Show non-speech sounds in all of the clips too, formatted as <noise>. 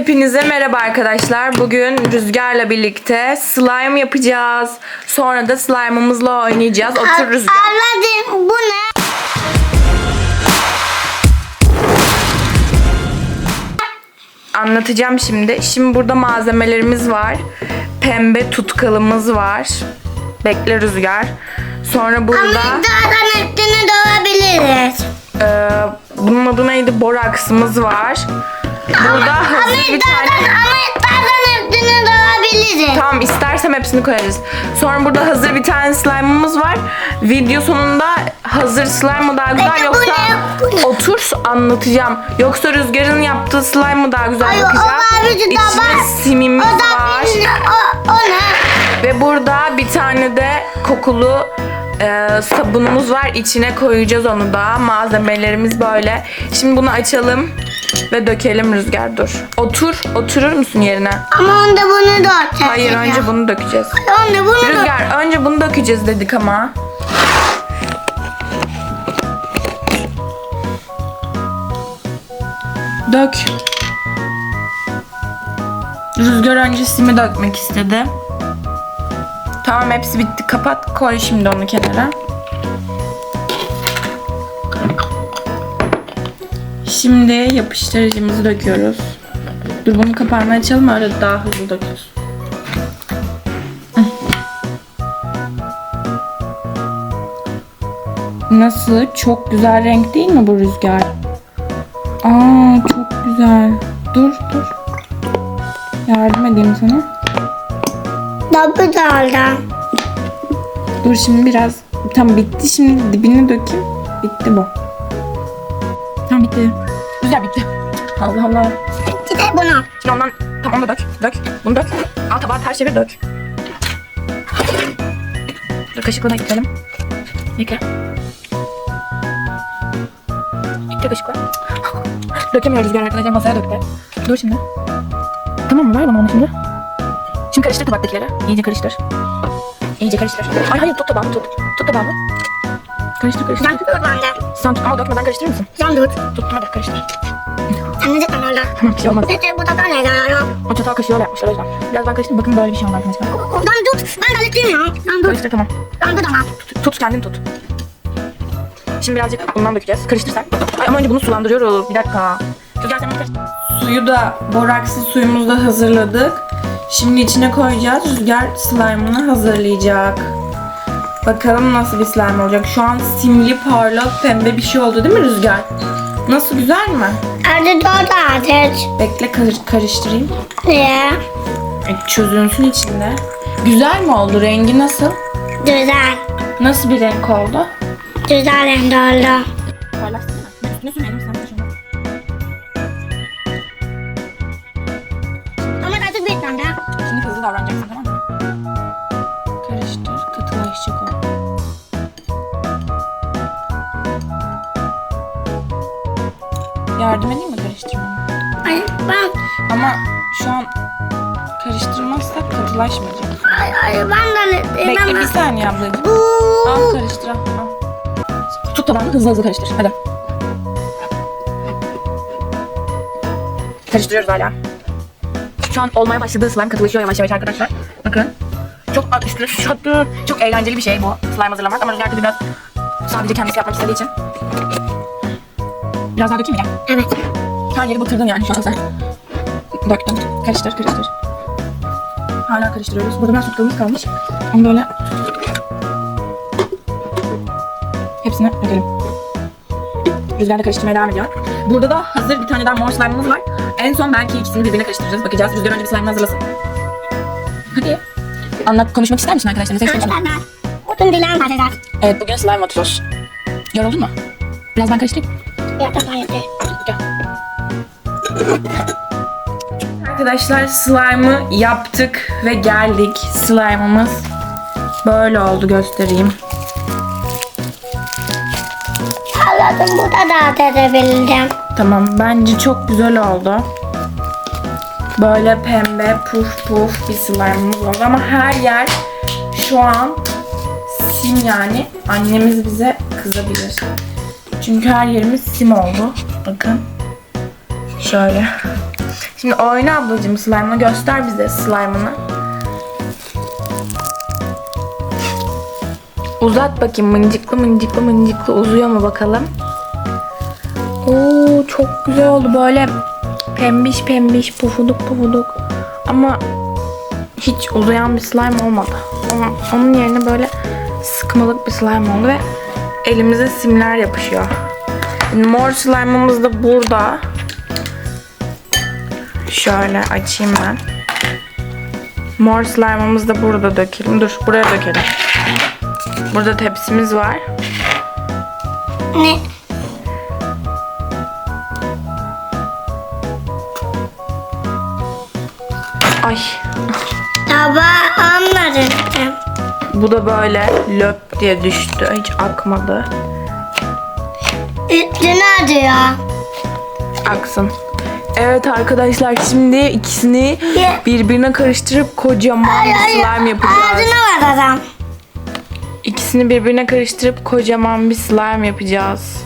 Hepinize merhaba arkadaşlar. Bugün Rüzgar'la birlikte slime yapacağız. Sonra da slime'ımızla oynayacağız. Otur Rüzgar. Anladım bu ne? Anlatacağım şimdi. Şimdi burada malzemelerimiz var. Pembe tutkalımız var. Bekle Rüzgar. Sonra burada Ama dağdan üstünü doğabiliriz. e, bunun adı neydi? Boraksımız var. Burada hazır bir tane... ama dağdan üstünü doğabiliriz. Tamam istersem hepsini koyarız. Sonra burada hazır bir tane slime'ımız var. Video sonunda hazır slime mı daha güzel Peki bu yoksa ne? Otur anlatacağım. Yoksa Rüzgar'ın yaptığı slime mı daha güzel Ay, o bakacağım. mavi de İçine var. simimiz O da var. benim, o, o ne? Ve burada bir tane de kokulu e, sabunumuz var. İçine koyacağız onu da. Malzemelerimiz böyle. Şimdi bunu açalım ve dökelim Rüzgar dur. Otur. Oturur musun yerine? Ama onda bunu da Hayır önce bunu dökeceğiz. Onda bunu da Rüzgar önce bunu dökeceğiz dedik ama. Dök. Rüzgar önce simi dökmek istedi. Tamam hepsi bitti. Kapat koy şimdi onu kenara. Şimdi yapıştırıcımızı döküyoruz. Dur bunun kapağını açalım öyle daha hızlı döküyoruz. Nasıl? Çok güzel renk değil mi bu rüzgar? Aa çok güzel. Dur dur. Yardım edeyim sana. Tabi dağdan. Dur şimdi biraz. Tam bitti şimdi dibine dökeyim. Bitti bu. Tamam bitti. Güzel bitti. Allah Allah. Bir de bunu. Şimdi ondan tam onu da dök. Dök. Bunu dök. Al tabağı ters çevir dök. Dur kaşıkla da ekleyelim. Ekle. Ekle kaşıkla. Dökemiyoruz rüzgar arkadaşlar masaya döktü. Dur şimdi. Tamam mı? Ver bana onu şimdi. Şimdi karıştır tabaktakileri. İyice karıştır. İyice karıştır. Ay hayır tut tabağını tut. Tut tabağını. Karıştır karıştır. Sen tut bende. Sen tut ama dökmeden karıştırır mısın? Sen tut. Tuttum hadi karıştır. Sen de tut orada. Tamam bir şey olmaz. Peki bu tadı ne ya? O çatal kaşığıyla yapmışlar o yüzden. Biraz ben karıştırayım bakın böyle bir şey oldu arkadaşlar. Oradan tut. Ben halledeyim ya. Sen tut. Karıştır tamam. Ben tut ama. Tut, tut kendin tut. Şimdi birazcık bundan dökeceğiz. Karıştır sen. Ay ama önce bunu sulandırıyoruz. Bir dakika. Rüzgar sen karıştır. Suyu da borakslı suyumuzu da hazırladık. Şimdi içine koyacağız. Rüzgar slime'ını hazırlayacak. Bakalım nasıl bir slime olacak. Şu an simli parlak pembe bir şey oldu değil mi Rüzgar? Nasıl güzel mi? Hadi tut artık. Bekle kar- karıştırayım. Niye? E, Çözünsün içinde. Güzel mi oldu? Rengi nasıl? Güzel. Nasıl bir renk oldu? Güzel renk oldu. Paylaşsana. Yardım edeyim mi karıştırmama? Ay ben, Ama şu an karıştırmazsak katılaşmayacak. ay, ay ben de Bekle bir saniye ablacığım. Bu. Al karıştır al. Tut tabağını hızlı hızlı karıştır. Hadi. Karıştırıyoruz hala. Şu an olmaya başladığı slime katılaşıyor yavaş yavaş arkadaşlar. Bakın. Çok üstüne şattı. Çok eğlenceli bir şey bu slime hazırlamak. Ama Rüzgar tabii biraz sadece kendisi yapmak istediği için. Biraz daha dökeyim mi? Evet. Her yeri batırdın yani şu an sen. Döktüm. Karıştır karıştır. Hala karıştırıyoruz. Burada biraz tutkalımız kalmış. Onu böyle hepsini dökelim. Rüzgarla karıştırmaya devam ediyor. Burada da hazır bir tane daha mor slime'ımız var. En son belki ikisini birbirine karıştıracağız. Bakacağız. Rüzgar önce bir slime hazırlasın. Hadi. Anlat, konuşmak ister misin arkadaşlarına? Sen Hadi konuşma. Bütün dileğim patates. Evet, bugün slime atıyoruz. Yoruldun mu? Biraz ben karıştırayım. Arkadaşlar slime'ı yaptık ve geldik. Slime'ımız böyle oldu göstereyim. Anladım bu da dağıt edebildim. Tamam bence çok güzel oldu. Böyle pembe puf puf bir slime'ımız oldu ama her yer şu an sim yani. Annemiz bize kızabilir. Çünkü her yerimiz sim oldu. Bakın. Şöyle. Şimdi oyna ablacığım slime'ını göster bize slime'ını. Uzat bakayım mıncıklı mıncıklı mıncıklı uzuyor mu bakalım. Oo çok güzel oldu böyle pembiş pembiş pufuduk pufuduk. Ama hiç uzayan bir slime olmadı. Onun, onun yerine böyle sıkmalık bir slime oldu ve elimize simler yapışıyor. Mor slime'ımız da burada. Şöyle açayım ben. Mor slime'ımız da burada dökelim. Dur buraya dökelim. Burada tepsimiz var. Ne? Ay bu da böyle löp diye düştü. Hiç akmadı. Üstüne atıyor. Aksın. Evet arkadaşlar şimdi ikisini Ye. birbirine karıştırıp kocaman bir slime yapacağız. Ağzına var adam. İkisini birbirine karıştırıp kocaman bir slime yapacağız.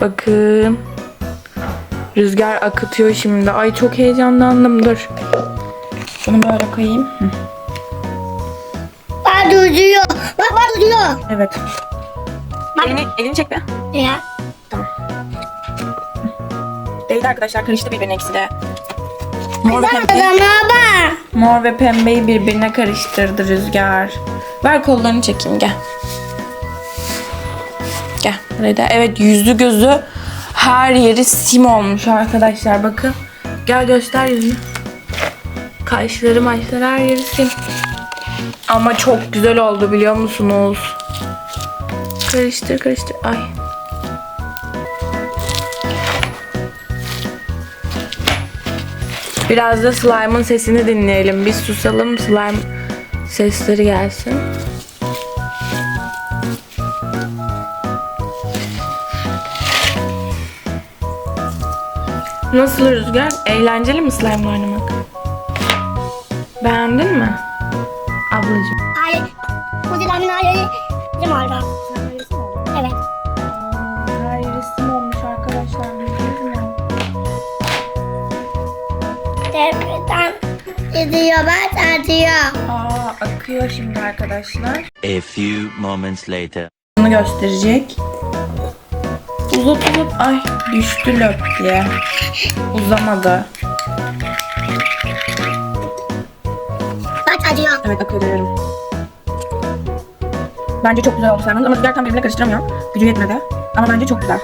Bakın. Rüzgar akıtıyor şimdi. Ay çok heyecanlandım. Dur. Şunu böyle koyayım. Hı, Bak duruyor. Bak bak duruyor. Evet. Elini, elini çek be. Ya. Değdi arkadaşlar karıştı birbirine ikisi de. Mor ve, Sen pembeyi, bak. mor ve pembeyi birbirine karıştırdı Rüzgar. Ver kollarını çekeyim gel. Gel buraya da. Evet yüzü gözü her yeri sim olmuş arkadaşlar bakın. Gel göster yüzünü. Kaşları maçları her yeri sim. Ama çok güzel oldu biliyor musunuz? Karıştır karıştır. Ay. Biraz da slime'ın sesini dinleyelim. Biz susalım slime sesleri gelsin. Nasıl Rüzgar? Eğlenceli mi slime oynamak? Beğendin mi? Ablacığım. Hayır. Bu dilanın hayali bizim orada. Evet. Her yeri sim olmuş arkadaşlar. Gördünüz mü? Tepeden gidiyor bak atıyor. Aa akıyor şimdi arkadaşlar. A few moments later. Bunu gösterecek. Uzat uzat. Ay düştü löp diye. Uzamadı. Bak atıyor. Evet akıyor görüyorum. Bence çok güzel oldu Serman'ın ama Rüzgar tam birbirine karıştıramıyor. Gücü yetmedi. Ama bence çok güzel.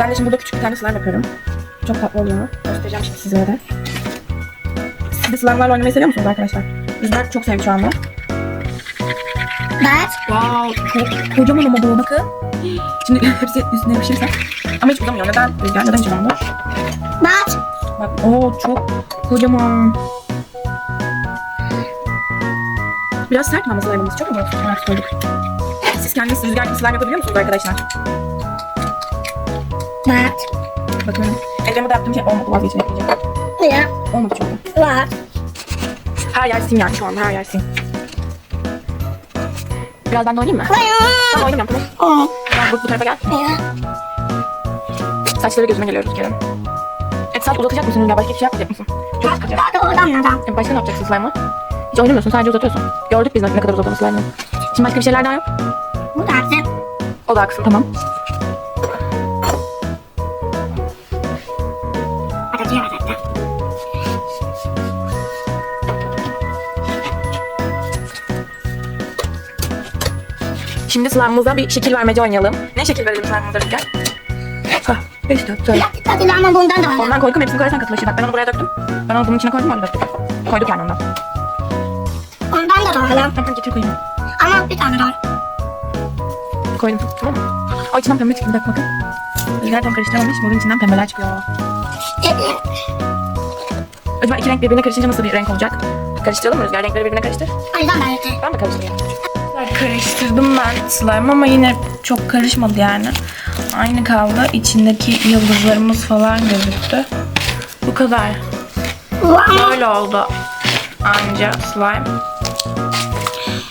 Ben de şimdi burada küçük bir tane slime yapıyorum. Çok tatlı oluyor. Göstereceğim şimdi sizlere de. Siz de slime'larla oynamayı seviyor musunuz arkadaşlar? Rüzgar çok sevdi şu anda. Bak. Wow, çok kocaman ama bu bakın. Şimdi <laughs> hepsi üstüne yapışırsa. Ama hiç uzamıyor. Neden Rüzgar? Neden hiç uzamıyor? Bak. Bak o çok kocaman. Biraz sert mi ama slime'ımız? Çok mu sert koyduk? Siz kendiniz rüzgar slime yapabiliyor musunuz arkadaşlar? Bak. Bakın. Ellerime de yaptığım şey olmadı vazgeçmeyeceğim. Ya. Olmadı çünkü. Bak. Her yer sim yani şu anda her yer sim. Biraz ben de oynayayım mı? Tamam oynamıyorum tamam. O. Gel bu, bu tarafa gel. Ya. Saçları gözüme geliyor Rüzgar'ın. Evet saç uzatacak mısın Rüzgar? Başka hiçbir şey yapmayacak mısın? Çok sıkıcı. Oradan. E, Başka ne yapacaksın slime'ı? Hiç oynamıyorsun sadece uzatıyorsun. Gördük biz ne kadar uzadığını slime'ı. Şimdi başka bir şeyler daha yap. Bu da aksın. O da aksın tamam. Şimdi slime'ımıza bir şekil vermece oynayalım. Ne şekil verelim slime'ımıza Rüzgar? Hah, işte söyle. Tadı ama bundan da var. Ondan koydum hepsini koyarsan katılaşır. Bak ben onu buraya döktüm. Ben onu bunun içine koydum öyle döktüm. Koyduk yani ondan. Ondan da var. Tamam getir koyayım. Ama bir tane var. Koydum tamam mı? Ay içinden pembe çıktı bir dakika bakın. Rüzgar tam karıştıramamış. Morun içinden pembeler çıkıyor. Acaba iki renk birbirine karışınca nasıl bir renk olacak? Karıştıralım mı Rüzgar? Renkleri birbirine karıştır. Yüzden ben de. Ben de karıştırayım. Karıştırdım ben slime ama yine çok karışmadı yani. Aynı kaldı. İçindeki yıldızlarımız falan gözüktü. Bu kadar. Böyle oldu anca slime.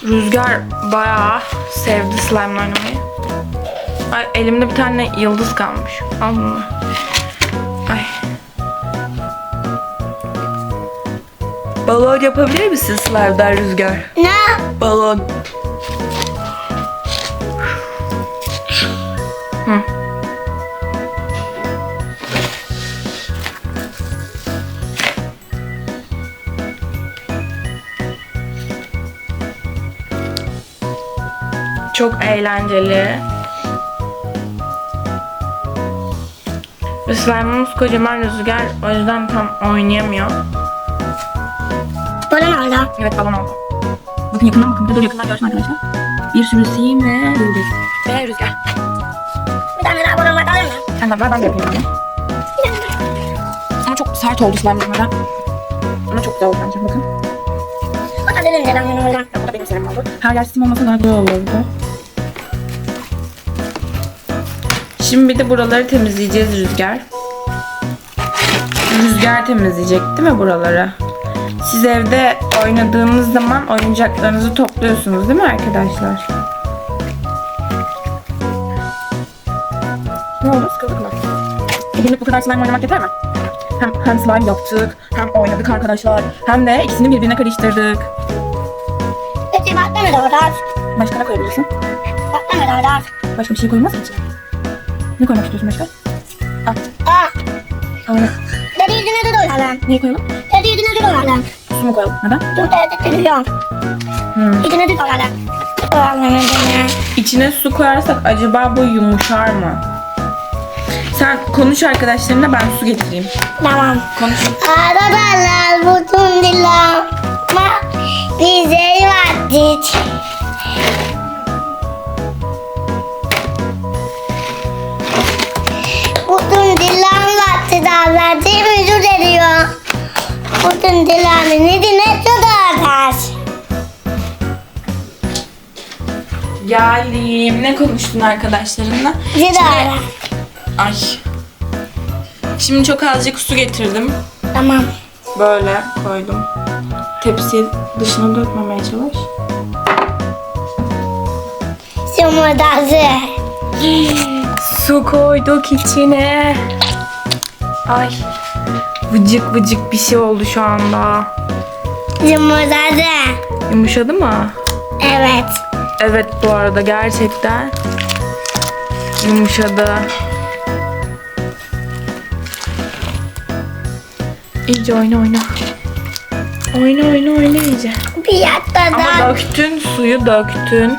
Rüzgar bayağı sevdi slime oynamayı. Ay, elimde bir tane yıldız kalmış. Al bunu. Ay. Balon yapabilir misin slime'dan rüzgar? Ne? Balon. Hı. Çok eğlenceli. Ve slime'ımız kocaman rüzgar. O yüzden tam oynayamıyor. Bana ne oldu? Evet balon oldu. Bakın yakından bakın. Dur yakından görsün arkadaşlar. Bir sürü sim ve yıldız. Ve rüzgar. Bir tane daha bana var alır mı? Sen de ver ben de yapayım. hadi. Ama çok sert oldu slime. Ama çok güzel oldu bence bakın. De ben bunu oradan. Bu da benim serim oldu. Her yer sim olmasa daha güzel olurdu. Şimdi bir de buraları temizleyeceğiz Rüzgar. Rüzgar temizleyecek değil mi buraları? Siz evde oynadığınız zaman oyuncaklarınızı topluyorsunuz değil mi arkadaşlar? Ne oldu? Sıkıldık mı? Bugünlük bu kadar slime oynamak yeter mi? Hem, hem slime yaptık, hem oynadık arkadaşlar, hem de ikisini birbirine karıştırdık. Peki mı doğru? Başka ne koyabilirsin? Mı doğru? Başka bir şey koyulmaz mı içine? Ne koymak istiyorsun başka? Aa, Öyle. dedi yüzüne de doyalım. Neyi koyalım? Dedi yüzüne de doyalım. Su mu koyalım? Neden? Dur dedi televizyon. Hmm. Yüzüne de. Doyalım yüzüne. İçine su koyarsak acaba bu yumuşar mı? Sen konuş arkadaşlarına ben su getireyim. Tamam. Konuş. Arabalar bütün dilama bize verdik. Davrandı müdür ediyor. Bütün dilanı nedine tutarlar. Geldim. Ne konuştun arkadaşlarınla? Zidara. Ay. Şimdi çok azıcık su getirdim. Tamam. Böyle koydum. Tepsiye dışına dökmemeye çalış. Yumurtası. <gasps> Su koyduk içine. Ay. Vıcık vıcık bir şey oldu şu anda. Yumurtası. Yumuşadı mı? Evet. Evet bu arada gerçekten yumuşadı. İyice oyna oyna. Oyna oyna oyna iyice. Bir yatta Ama da döktün suyu döktün.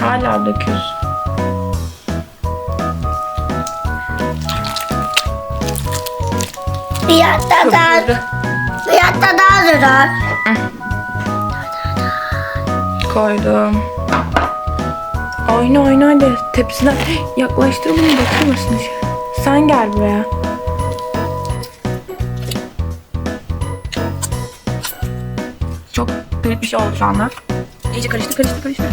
Hala döküyorsun. Bir yatta da Köpürdü. bir yatta daha durar. Koydum. Oyna oyna hadi. Tepsiden yaklaştır bunu dökülmesin dışarı. Sen gel buraya. Çok garip bir şey oldu şu anda. İyice karıştır karıştır karıştır.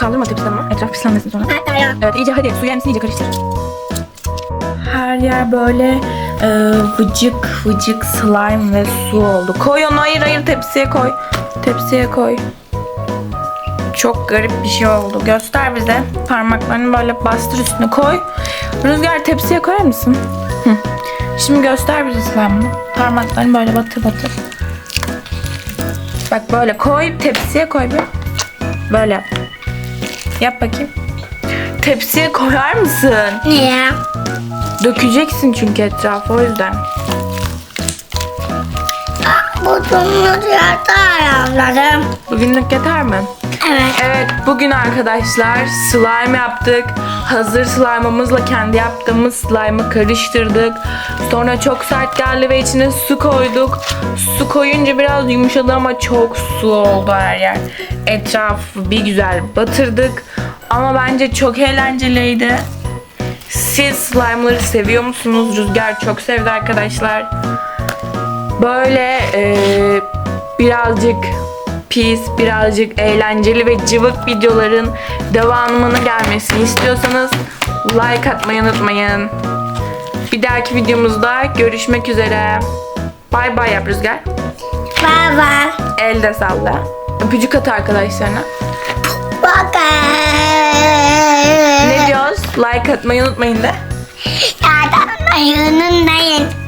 Kaldırma tepsiden ama etraf pislenmesin sonra. Evet iyice hadi su gelmesin iyice karıştır. Her yer böyle e, vıcık vıcık slime ve su oldu. Koy onu hayır hayır tepsiye koy. Tepsiye koy. Çok garip bir şey oldu. Göster bize. Parmaklarını böyle bastır üstüne koy. Rüzgar tepsiye koyar mısın? Hı. Şimdi göster bize slime'ını. Parmaklarını böyle batır batır. Bak böyle koy tepsiye koy bir. Böyle yap. Yap bakayım. Tepsiye koyar mısın? Niye? Dökeceksin çünkü etrafı o yüzden. Bu dumlu yatta ayarladım. Bugünlük yeter mi? Evet. Evet bugün arkadaşlar slime yaptık. Hazır slime'ımızla kendi yaptığımız slime'ı karıştırdık. Sonra çok sert geldi ve içine su koyduk. Su koyunca biraz yumuşadı ama çok su oldu her yer. Etrafı bir güzel batırdık. Ama bence çok eğlenceliydi. Siz slime'ları seviyor musunuz? Rüzgar çok sevdi arkadaşlar. Böyle eee, birazcık pis, birazcık eğlenceli ve cıvık videoların devamının gelmesini istiyorsanız like atmayı unutmayın. Bir dahaki videomuzda görüşmek üzere. Bay bay yap Rüzgar. Baba. El de salla. Öpücük at arkadaşlarına. Bakın. Ne diyoruz? Like atmayı unutmayın de. Yardım yanındayım.